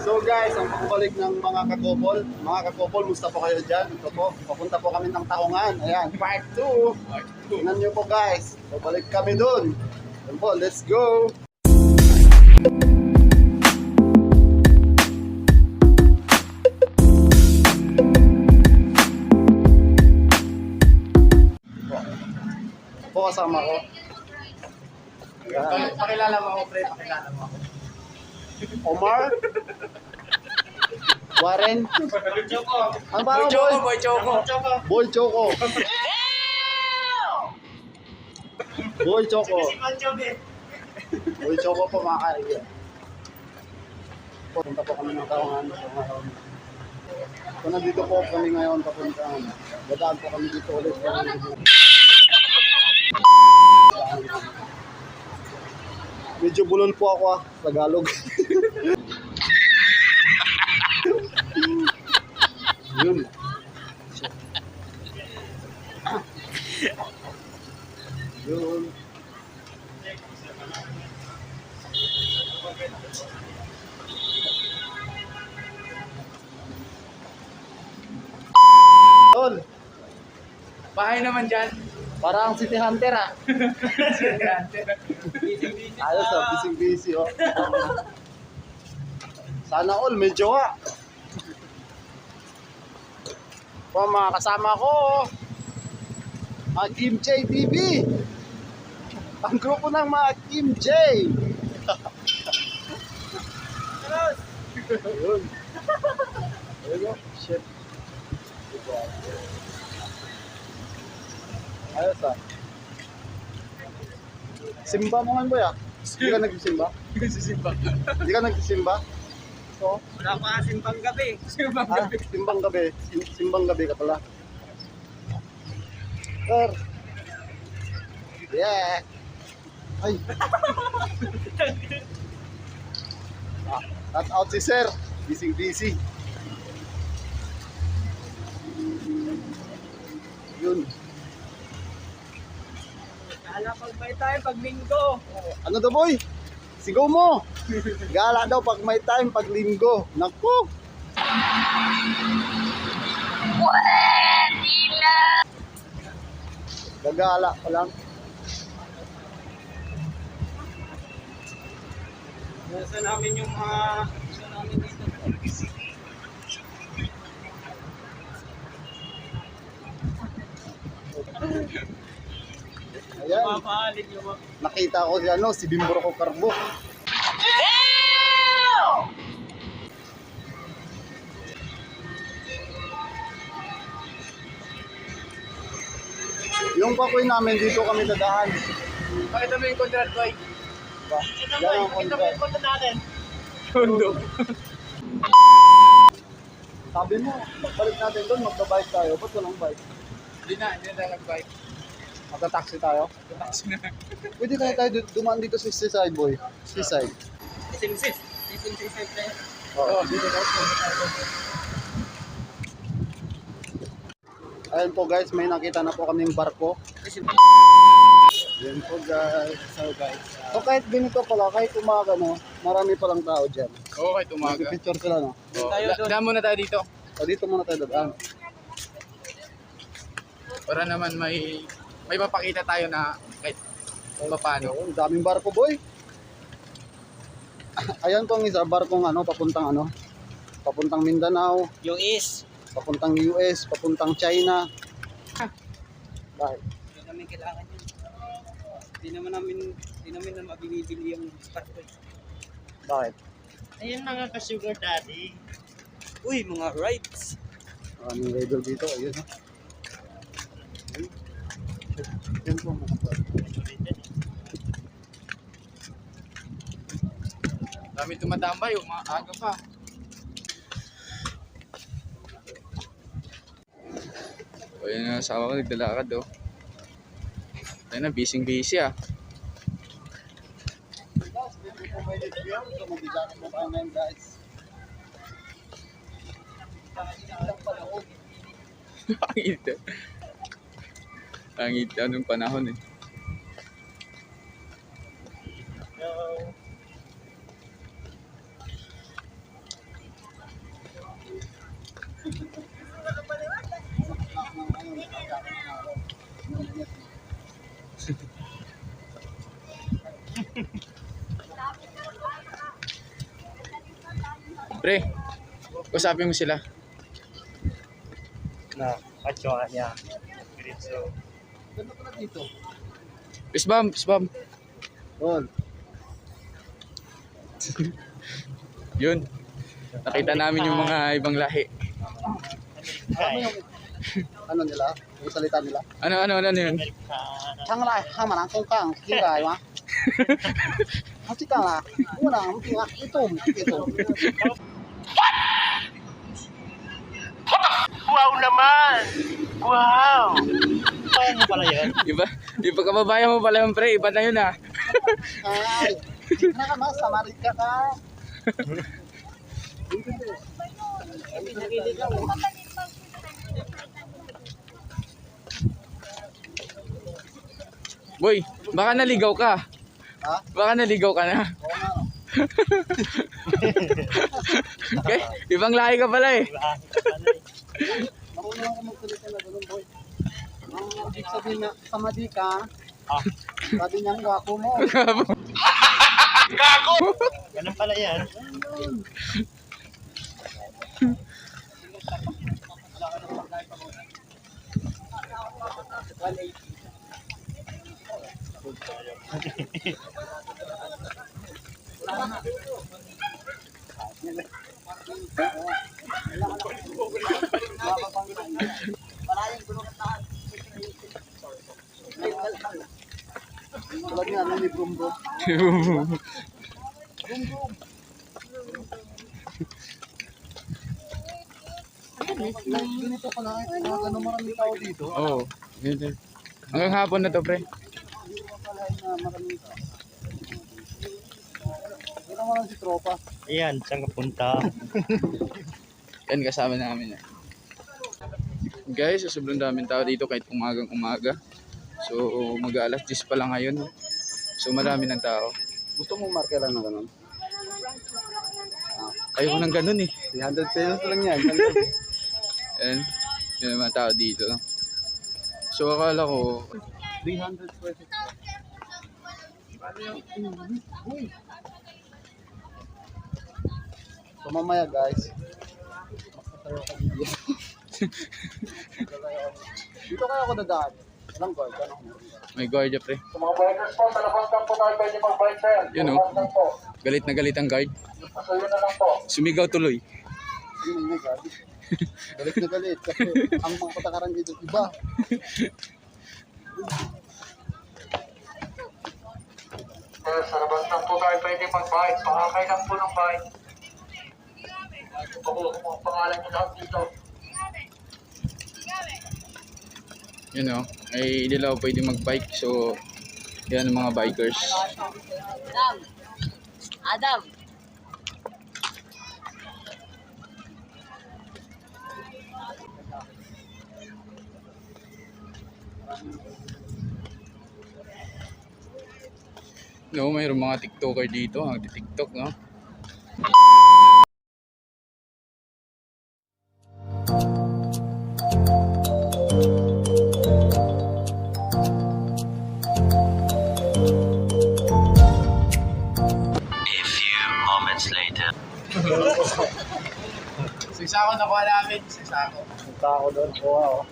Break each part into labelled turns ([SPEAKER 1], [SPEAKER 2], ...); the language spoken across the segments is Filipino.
[SPEAKER 1] So guys, ang pagbalik ng mga kakopol, mga kakopol, musta po kayo dyan? Ito po, papunta po kami ng Taungan. Ayan, part 2. Tingnan nyo po guys, babalik kami dun. Ayan po, let's go! Po kasama ko.
[SPEAKER 2] Pakilala mo ako, pre. Pakilala mo ako.
[SPEAKER 1] Omar? Warren?
[SPEAKER 2] Choco.
[SPEAKER 1] Ang
[SPEAKER 2] Boy Choco,
[SPEAKER 1] boy?
[SPEAKER 2] Boy Choco. Choco.
[SPEAKER 1] Boy Choco. Boy Choco.
[SPEAKER 2] Si Manchobe.
[SPEAKER 1] Boy Choco po mga kaibigan. Punta po kami ng tawangan sa ngayon. So nandito po kami ngayon papunta. Dadaan po kami dito ulit. Medyo bulol po ako ah, Tagalog. Yun. Yun. Tol,
[SPEAKER 2] Bahay naman dyan.
[SPEAKER 1] Parang City Hunter ah. Ayos ah, busy busy oh. Sana all may jowa. Po mga kasama ko. Mga Team J TV. Ang grupo ng mga Team J. Ayun. Ayun oh. Shit. Ayos ah. Simba mo nga boy ah. Hindi ka nagsisimba?
[SPEAKER 2] Sisimba.
[SPEAKER 1] Hindi ka nagsisimba? So,
[SPEAKER 2] Wala pa simbang gabi. Simbang
[SPEAKER 1] ah, simbang gabi. Sim- Simbang gabi ka pala. Sir. Yeah. Ay. ah, not out si Sir. Busy busy. Yun.
[SPEAKER 2] Kala pag may tayo, pag linggo.
[SPEAKER 1] Ano daw boy? Sigaw mo! Gala daw pag may time, pag linggo. Naku! Gagala pa lang.
[SPEAKER 2] Nasa namin yung mga... Nasa namin dito.
[SPEAKER 1] Ayan,
[SPEAKER 2] Mapahalin mga...
[SPEAKER 1] nakita ko si ano, si Bimboro ko Karbo. Yung pakoy namin, dito kami dadaan.
[SPEAKER 2] Pakita mo yung contract, boy.
[SPEAKER 1] Ba? Yan ang contract.
[SPEAKER 2] contract natin. Kondo.
[SPEAKER 1] Sabi mo, pagbalik natin doon, magbabike tayo. Ba't walang bike?
[SPEAKER 2] Hindi na, hindi na nag-bike.
[SPEAKER 1] Magta-taxi tayo?
[SPEAKER 2] Taxi na.
[SPEAKER 1] Pwede kaya tayo du- dumaan dito sa seaside, boy. Seaside.
[SPEAKER 2] Simsis. Simsis tayo.
[SPEAKER 1] Oo.
[SPEAKER 2] dito na.
[SPEAKER 1] Ayun po guys, may nakita na po kaming barko. Yan po guys. So guys. So kahit ganito pala, kahit umaga no, marami palang tao dyan.
[SPEAKER 2] Oo, kahit umaga.
[SPEAKER 1] Picture sila no.
[SPEAKER 2] Oh, Daan muna tayo dito.
[SPEAKER 1] So dito muna tayo dadaan.
[SPEAKER 2] Para naman may may mapakita tayo na kahit paano.
[SPEAKER 1] Oo, ang daming barko boy. Ayan po ang isa, barkong ano, papuntang ano, papuntang Mindanao,
[SPEAKER 2] Yung is,
[SPEAKER 1] papuntang US, papuntang China. Bakit?
[SPEAKER 2] hindi namin kailangan yun. Hindi naman namin, hindi namin naman binibili yung barko.
[SPEAKER 1] Bakit?
[SPEAKER 2] Ayun mga ka-sugar daddy. Uy, mga rides.
[SPEAKER 1] Maraming rider dito, ayun ha. Ayun. Yan po mga barko.
[SPEAKER 2] Dami tumatambay, umaaga pa. O yun ang asawa ko, nagdalakad oh. Ayun na, busy busy ah.
[SPEAKER 1] Guys, dito
[SPEAKER 2] Langit anong panahon eh. Hello. Pre, usapin mo sila.
[SPEAKER 3] Na, no, kacho niya. Diretso.
[SPEAKER 1] Ganda pala dito.
[SPEAKER 2] Fist bump, fist.
[SPEAKER 1] Yun.
[SPEAKER 2] Yun. Nakita namin yung mga ibang lahi.
[SPEAKER 1] Ano nila? Yung salita nila?
[SPEAKER 2] Ano, ano, ano, ano yun?
[SPEAKER 1] Chang lai, hang manang kong kang, kiray wa. Hasi ka la, unang mga ito, ito.
[SPEAKER 3] Wow naman! Wow! Kaya mo pala yun?
[SPEAKER 2] Iba, iba kababayan mo pala yung pre, iba na yun ah.
[SPEAKER 1] Ay, kenapa mas sama Rika kan?
[SPEAKER 2] Boy, baka naligaw ka.
[SPEAKER 1] Ha?
[SPEAKER 2] Baka naligaw ka na. Okay, ibang lahi ka pala eh.
[SPEAKER 1] Marunong ako magsalita na ganun, boy. Ang ibig sabihin niya, sama di ka,
[SPEAKER 3] Ah,
[SPEAKER 1] sabi niya, gwapo mo.
[SPEAKER 3] ganun pala yan.
[SPEAKER 1] Tulad niya, ano ni Brum Brum. Ganito ko na, ganun maraming tao dito.
[SPEAKER 2] Oo. Oh, ganyan. Hanggang hapon na to pre.
[SPEAKER 1] Hindi ko akalain na maraming tao. Ito mo lang si Tropa.
[SPEAKER 3] Ayan, saan ka punta?
[SPEAKER 2] Yan kasama namin yan. Guys, so sobrang daming tao dito kahit umagang umaga. So mag alas 10 pa lang ngayon. So marami ng tao.
[SPEAKER 1] Gusto mo markeran na ganun?
[SPEAKER 2] Ayoko nang ganun eh.
[SPEAKER 1] 300 pesos lang yan.
[SPEAKER 2] Yan ang mga tao dito. So akala ko,
[SPEAKER 1] 300 pesos. So mamaya guys, magsasayaw kami dito. dito kaya ako dadaan. Walang guard, ano
[SPEAKER 2] may guardia pre.
[SPEAKER 1] Sa mga bikers po, sa labas lang po tayo pwede mag-bike sir.
[SPEAKER 2] Yun oh.
[SPEAKER 1] po.
[SPEAKER 2] Galit na galit ang guard.
[SPEAKER 1] So yun na lang po.
[SPEAKER 2] Sumigaw tuloy.
[SPEAKER 1] Yun may galit. galit na galit. Kasi ang mga patakaran dito iba.
[SPEAKER 4] Sir, sa labas lang po tayo pwede mag-bike. Pakakay lang po ng bike. Ako, kung ang pangalan niyo lahat dito.
[SPEAKER 2] You know, ay hindi lang pwede mag-bike. So, yan ang mga bikers.
[SPEAKER 5] Adam. Adam.
[SPEAKER 2] No, mayroong mga TikToker dito, ang TikTok, no? Sisako na kuha namin, sisako.
[SPEAKER 1] Punta ako doon. Kuha oh.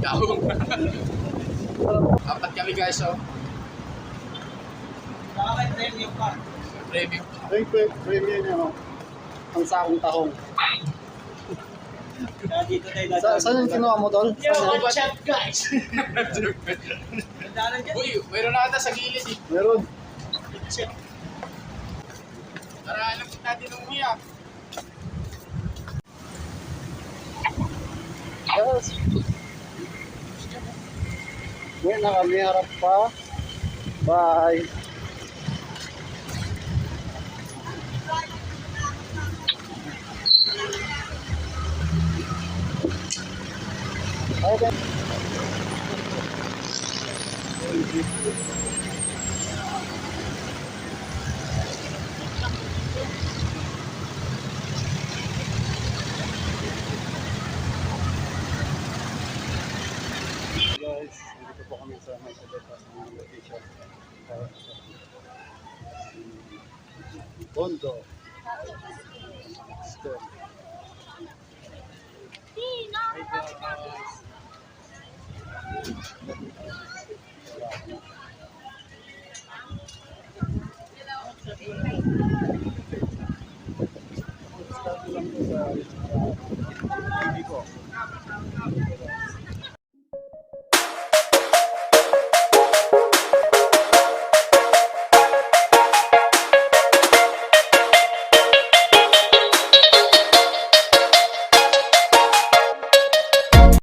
[SPEAKER 2] Kaong. Apat kami guys, oh. Premium.
[SPEAKER 1] Ay, pre- premium niya oh. Ang sakong tahong. Sa, saan yung kinuha mo tol? Saan yan?
[SPEAKER 3] guys!
[SPEAKER 2] Uy, mayroon na ata sa gilid eh.
[SPEAKER 1] Meron.
[SPEAKER 2] Para alam natin ng umiyak.
[SPEAKER 1] Yes. Ngayon na kami harap pa. Bye. Okay guys. Dito po kami sa may Sabeta sa mga location. Bondo. Store. Hey, guys. 何?